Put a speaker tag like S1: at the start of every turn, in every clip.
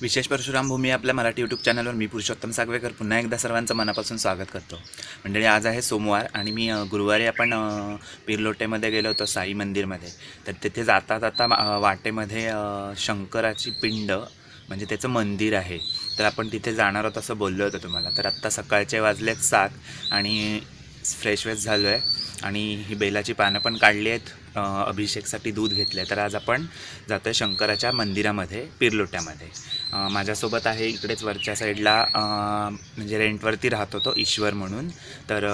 S1: विशेष परशुराम भूमी आपल्या मराठी यूट्यूब चॅनलवर मी पुरुषोत्तम सागवेकर पुन्हा एकदा सर्वांचं मनापासून स्वागत करतो. मंडळी आज आहे सोमवार आणि मी गुरुवारी आपण पिरलोटेमध्ये गेलो होतो साई मंदिरमध्ये. तर तिथे जाता जाता वाटेमध्ये शंकराची पिंड म्हणजे त्याचं मंदिर आहे. तर आपण तिथे जाणार आहोत असं बोललो होतं तुम्हाला. तर आत्ता सकाळचे वाजलेत सात आणि फ्रेश वेश झालो आहे आणि ही बेलाची पानं पण काढली आहेत. अभिषेकसाठी दूध घेतलं आहे तर आज आपण जातो आहे शंकराच्या मंदिरामध्ये पिरलोट्यामध्ये. माझ्यासोबत आहे इकडेच वरच्या साईडला म्हणजे रेंटवरती राहत होतो ईश्वर म्हणून. तर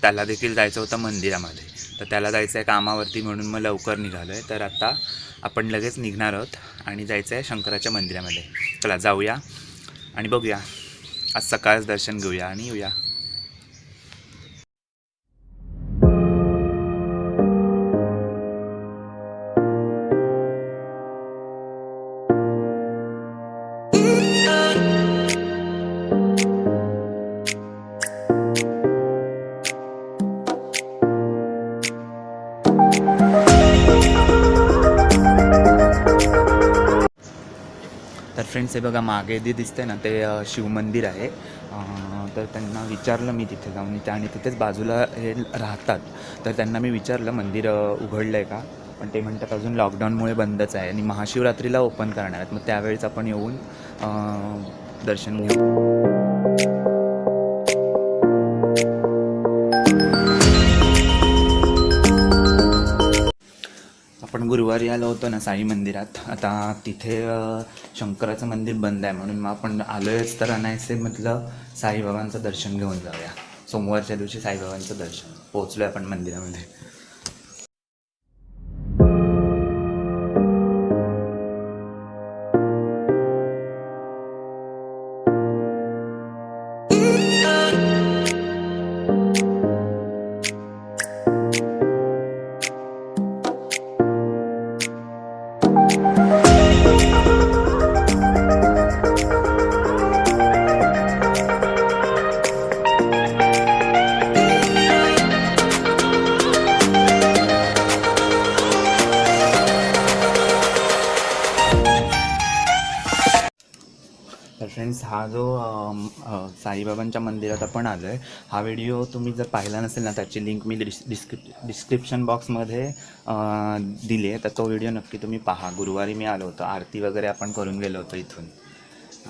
S1: त्याला देखील जायचं होतं मंदिरामध्ये. तर त्याला जायचं आहे कामावरती म्हणून मग लवकर निघालो आहे तर आता आपण लगेच निघणार आहोत आणि जायचं आहे शंकराच्या मंदिरामध्ये. चला जाऊया आणि बघूया. आज सकाळच दर्शन घेऊया आणि येऊया. फ्रेंड्स हे बघा मागे जे दिसतंय ना ते शिवमंदिर आहे. तर त्यांना विचारलं मी तिथे जाऊन ते आणि तिथेच बाजूला हे राहतात. तर त्यांना मी विचारलं मंदिर उघडलं आहे का? पण ते म्हणतात अजून लॉकडाऊनमुळे बंदच आहे आणि महाशिवरात्रीला ओपन करणार आहेत. मग त्यावेळेस आपण येऊन दर्शन घेऊ. गुरुवारी आलो होतो ना साई मंदिरात. आता तिथे शंकराचं मंदिर बंद आहे म्हणून मग आपण आलोयच तर अनायसे म्हटलं साईबाबांचं दर्शन घेऊन जाऊया. सोमवारच्या दिवशी साईबाबांचं दर्शन. पोहोचलोय आपण मंदिरामध्ये. फ्रेंड्स हा जो साईबाबांच्या मंदिरात आपण आलो आहे हा व्हिडिओ तुम्ही जर पाहिला नसेल ना त्याची लिंक मी डिस् डिस्क्रिप डिस्क्रिप्शन बॉक्समध्ये दिली आहे. तर तो व्हिडिओ नक्की तुम्ही पहा. गुरुवारी मी आलो होतो. आरती वगैरे आपण करून गेलो होतो इथून.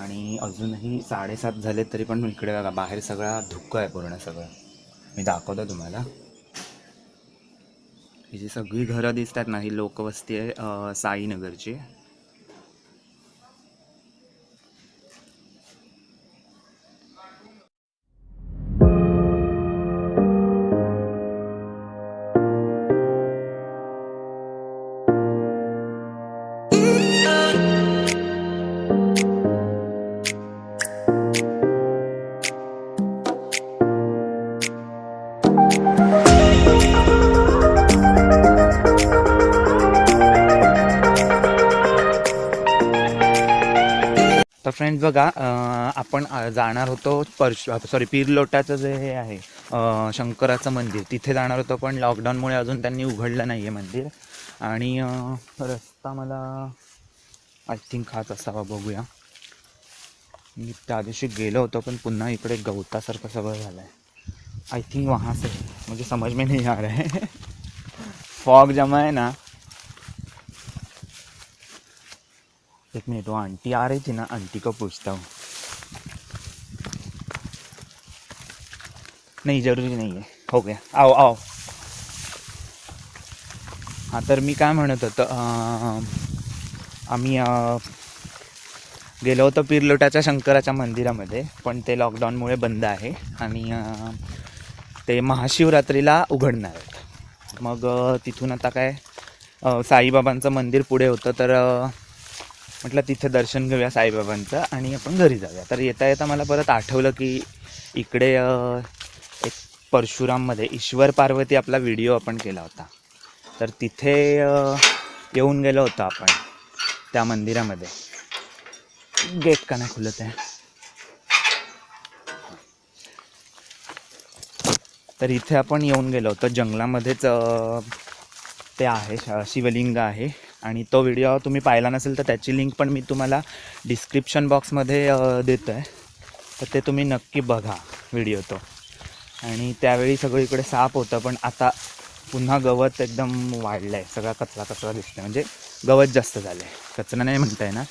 S1: आणि अजूनही साडेसात झाले तरी पण इकडे बघा बाहेर सगळा धुकं आहे पूर्ण सगळं. मी दाखवतो तुम्हाला. ही जी सगळी घरं दिसतात ना ही लोकवस्ती आहे साईनगरची. फ्रेंड्स बघा आपण जाणार होतो परश सॉरी पीरलोटाचं जे हे आहे शंकराचं मंदिर. तिथे जाणार होतो पण लॉकडाऊनमुळे अजून त्यांनी उघडलं नाही आहे मंदिर. आणि रस्ता मला आय थिंक हाच असावा बघूया. मी त्या दिवशी गेलो होतो पण पुन्हा इकडे गवतासारखं सगळं झालं आहे आय थिंक वहाँ से म्हणजे मुझे समझ में नहीं आ रहा है फॉग जमा आहे ना. एक मिनट वो हो, आंटी आ रही थी ना आंटी को पूछता हूँ। नहीं जरूरी नहीं है हो गया। आओ आओ। हां तर मी काय म्हणत होतं आम्ही गेलो होतो पिरलोटाच्या शंकराच्या मंदिरामध्ये पण ते लॉकडाऊनमुळे बंद आहे आणि ते महाशिवरात्रीला उघडणार आहेत. मग तिथून आता काय साईबाबांचं मंदिर पुढे होतं तर म्हटलं तिथे दर्शन घेऊया साईबाबांचं आणि आपण घरी जाऊया. तर येता येता मला परत आठवलं की इकडे एक परशुराममध्ये ईश्वर पार्वती आपला व्हिडिओ आपण केला होता. तर तिथे येऊन गेलो होतो आपण त्या मंदिरामध्ये. गेट का नाही खुलत आहे? तर इथे आपण येऊन गेलो होतो. जंगलामध्येच ते आहे शिवलिंग आहे. आणि तो व्हिडिओ तुम्ही पाहिला नसेल तर त्याची लिंक पण मी तुम्हाला डिस्क्रिप्शन बॉक्समध्ये देतो आहे तर ते तुम्ही नक्की बघा व्हिडिओ तो. आणि त्यावेळी सगळीकडे साप होतं पण आता पुन्हा गवत एकदम वाढलं आहे सगळा कचरा कचरा दिसतोय. म्हणजे गवत जास्त झालं आहे कचरा नाही म्हणता येणार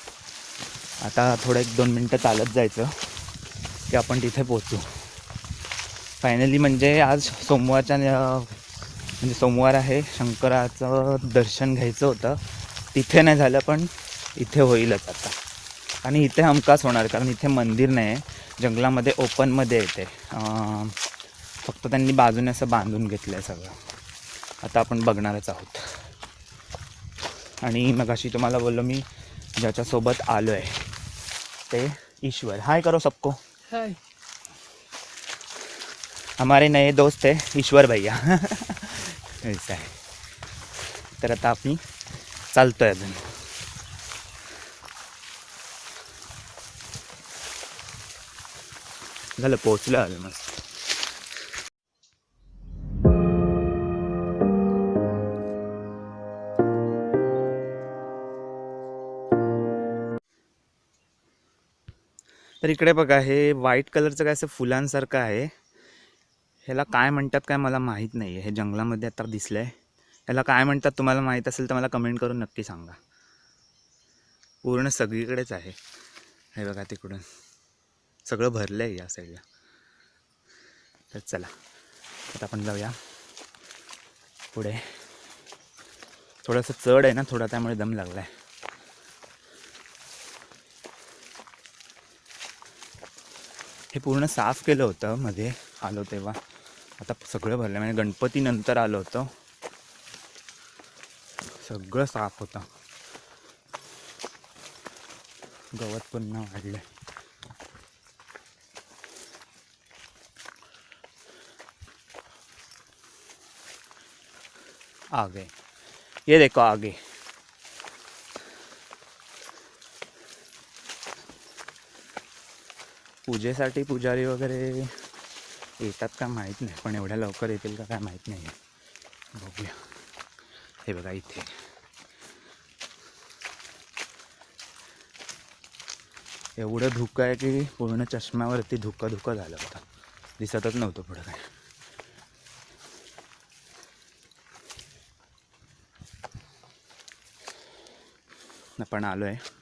S1: आता थोडं एक दोन मिनटं चालत जायचं की आपण तिथे पोचू फायनली म्हणजे आज सोमवारच्या म्हणजे सोमवार आहे. शंकराचं दर्शन घ्यायचं होतं. तिथे नाही झालं पण इथे होईलच आता. आणि इथे हमखास होणार कारण इथे मंदिर नाही आहे जंगलामध्ये ओपनमध्ये येते. फक्त त्यांनी बाजूने असं बांधून घेतलं आहे सगळं. आता आपण बघणारच आहोत. आणि मग अशी तुम्हाला बोललो मी ज्याच्यासोबत आलो आहे ते ईश्वर. हाय करो सबको.
S2: हाय.
S1: हमारे नए दोस्त है ईश्वर भैया. ऐसा आहे तर आता आपण चालतोय अजून. झालं पोहोचलं आलं मस्त. तर इकडे बघा हे व्हाईट कलरचं काय असं फुलांसारखं आहे. ह्याला काय म्हणतात काय मला माहीत नाही आहे हे जंगलामध्ये आता दिसलं आहे याला काय म्हणतात तुम्हाला माहीत असेल तर मला कमेंट करून नक्की सांगा. पूर्ण सगळीकडेच आहे. हे बघा तिकडून. सगळं भरलं आहे या साईडला तर चला. आता आपण जाऊया. पुढे. थोडंसं चढ आहे ना थोडा त्यामुळे दम लागला आहे हे पूर्ण साफ केलं होतं मध्ये आलो तेव्हा. आता सगळं भरलं म्हणजे गणपती नंतर आलो होतो. सगळं साफ होतं. गवत पुन्हा वाढलं आगे. ये देखो आगे. पूजेसाठी पुजारी वगैरे येतात का माहीत नाही पण एवढ्या लवकर येतील का काय माहीत नाही बघूया. हे बघा इथे एवढं धुकं आहे की पूर्ण चष्म्यावरती धुका धुका झालं होतं दिसतच नव्हतं पुढं काय आपण आलो आहे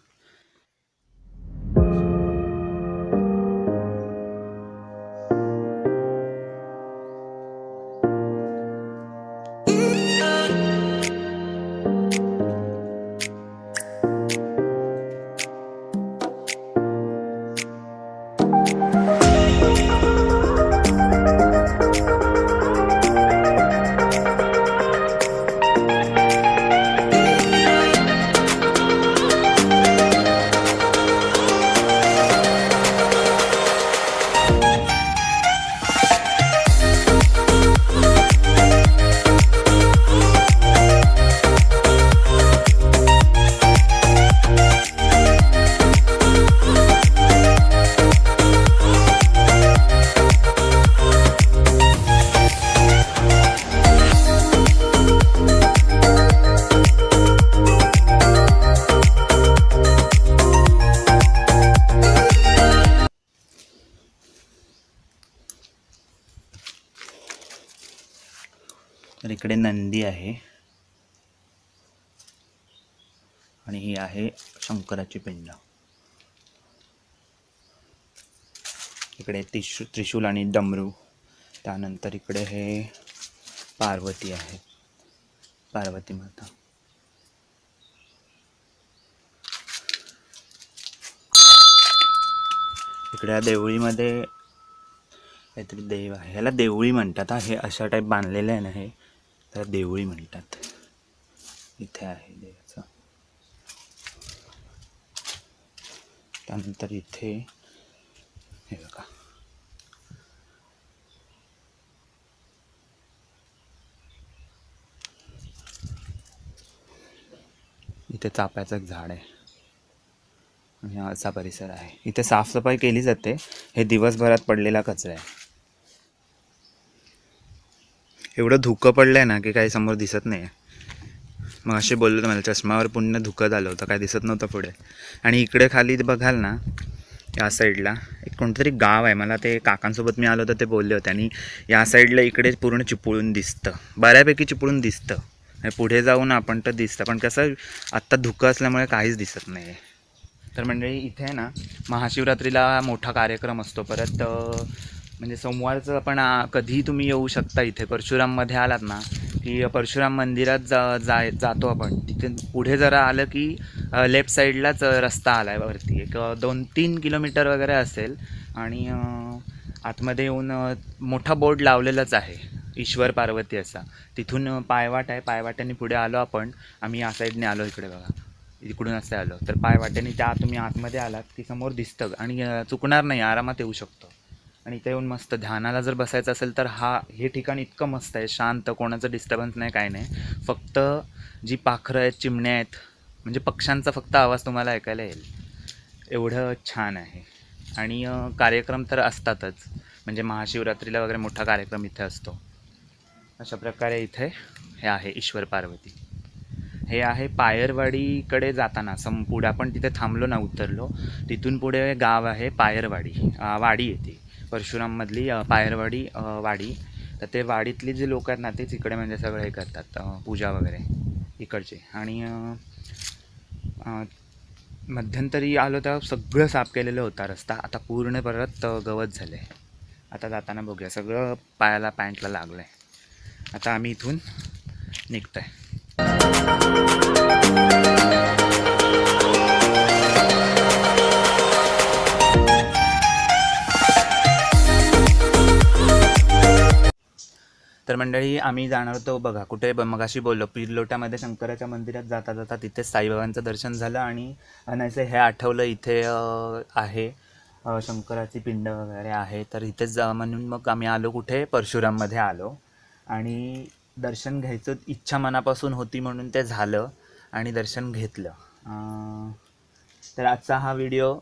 S1: इकडे नंदी आहे. आणि ही आहे शंकराची पिंड. इकडे त्रिशू त्रिशूल आणि डमरू. त्यानंतर इकडे हे पार्वती आहे. पार्वती माता. इकडे या देवळीमध्ये काहीतरी देव आहे. ह्याला देवळी म्हणतात. हे अशा टाईप बांधलेलं आहे ना हे. त्याला देवळी म्हणतात. इथे आहे देवाचं. त्यानंतर इथे हे बघा. इथे चाप्याचं एक झाड आहे. आणि हा असा परिसर आहे. इथे साफसफाई केली जाते. हे दिवसभरात पडलेला कचरा आहे. एवढं धुकं पडलं आहे ना की काही समोर दिसत नाही मग असे बोललो तर मला चष्मावर पुन्हा धुकं झालं होतं काय दिसत नव्हतं पुढे. आणि इकडे खाली बघाल ना या साईडला एक कोणतरी गाव आहे मला ते काकांसोबत मी आलो होतं ते बोलले होते. आणि या साईडला इकडे पूर्ण चिपळून दिसतं. बऱ्यापैकी चिपळून दिसतं. आणि पुढे जाऊन आपण तर दिसतं पण कसं आत्ता धुकं असल्यामुळे काहीच दिसत नाही आहे तर मंडळी इथे आहे ना महाशिवरात्रीला मोठा कार्यक्रम असतो. परत म्हणजे सोमवारचं आपण कधीही तुम्ही येऊ शकता इथे परशुराममध्ये आलात ना की परशुराम मंदिरात जा जाय जातो आपण. तिथे पुढे जरा आलं की लेफ्ट साईडलाच रस्ता आला आहे वरती. एक दोन तीन किलोमीटर वगैरे असेल आणि आतमध्ये येऊन मोठा बोर्ड लावलेलाच आहे ईश्वर पार्वती असा. तिथून पायवाट आहे. पायवाट्याने पुढे आलो आपण. आम्ही या साईडने आलो इकडे बघा. इकडून असं आलो. तर पायवाट्याने त्या तुम्ही आतमध्ये आलात की समोर दिसतं. आणि चुकणार नाही. आरामात येऊ शकतो. आणि इथे येऊन मस्त ध्यानाला जर बसायचं असेल तर हा हे ठिकाण इतकं मस्त आहे. शांत कोणाचं डिस्टर्बन्स नाही काय नाही. फक्त जी पाखरं आहेत चिमण्या आहेत म्हणजे पक्ष्यांचा फक्त आवाज तुम्हाला ऐकायला येईल. एवढं छान आहे. आणि कार्यक्रम तर असतातच. म्हणजे महाशिवरात्रीला वगैरे मोठा कार्यक्रम इथे असतो. अशा प्रकारे इथे हे आहे ईश्वर पार्वती. हे आहे पायरवाडीकडे जाताना सम पुढे आपण तिथे थांबलो ना उतरलो. तिथून पुढे गाव आहे पायरवाडी. वाडी येते परशुराममधली पायरवाडी वाडी. तर ते वाडीतली जे लोक आहेत ना तेच इकडे म्हणजे सगळं हे करतात पूजा वगैरे इकडचे. आणि मध्यंतरी आलो तर सगळं साफ केलेलं होता रस्ता. आता पूर्ण परत गवत झालं आहे आता जाताना बघूया. सगळं पायाला पॅन्टला लागलं आहे आता आम्ही इथून निघतो आहे मंडळी आम्ही जाणार होतो. बघा कुठे? ब- मगाशी बोललो पिरलोट्यामध्ये शंकराच्या मंदिरात जाता जाता तिथे साईबाबांचं दर्शन झालं आणि अनायचं हे आठवलं इथे आहे. शंकराची पिंड वगैरे आहे. तर इथेच जा म्हणून मग आम्ही आलो कुठे? परशुराममध्ये आलो. आणि दर्शन घ्यायचं इच्छा मनापासून होती म्हणून ते झालं आणि दर्शन घेतलं. तर आजचा हा व्हिडिओ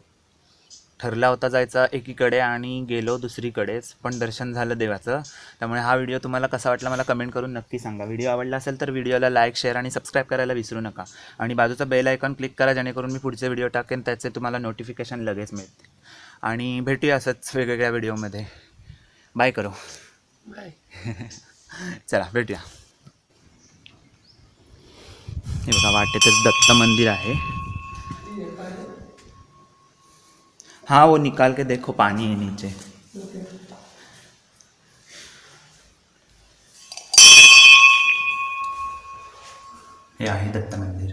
S1: ठरला होता जायचा एकीकडे आणि गेलो दुसरीकडेच पण दर्शन झालं देवाचं. त्यामुळे हा व्हिडिओ तुम्हाला कसा वाटला मला कमेंट करून नक्की सांगा. व्हिडिओ आवडला असेल तर व्हिडिओला लाईक शेअर आणि सबस्क्राईब करायला विसरू नका. आणि बाजूचा बेल आयकॉन क्लिक करा जेणेकरून मी पुढचे व्हिडिओ टाकेन त्याचे तुम्हाला नोटिफिकेशन लगेच मिळते आणि भेटूया असंच वेगवेगळ्या व्हिडिओमध्ये. बाय करो.
S2: बाय.
S1: चला भेटूया. हे बघा वाटेतच दत्त मंदिर आहे. हाँ वो निकाल के देखो पानी है नीचे। हे आहे दत्त मंदिर।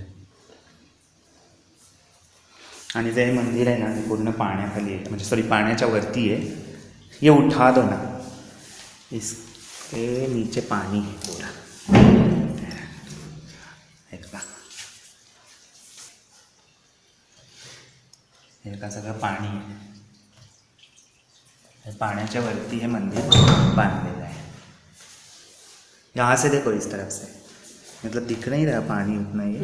S1: आणि जे मंदिर आहे ना ते पूर्ण पाण्याखाली आहे. म्हणजे सॉरी पाण्याच्या वरती आहे. ये उठा दो ना. इसके नीचे पाणी आहे. पूरा हे का सगळं पाणी आहे? हे पाण्याच्या वरती हे मंदिर बांधलेलं आहे. यहाँ से देखो इस तरफ से मतलब दिख नहीं रहा पानी उतना ही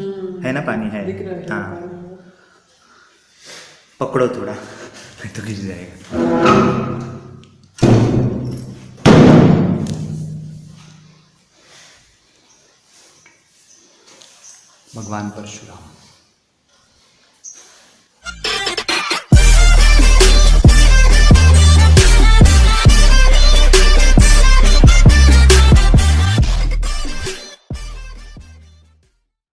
S1: है ना पानी है.
S2: है।
S1: पकड़ो थोड़ा. नहीं तो गिर जाएगा. भगवान परशुराम.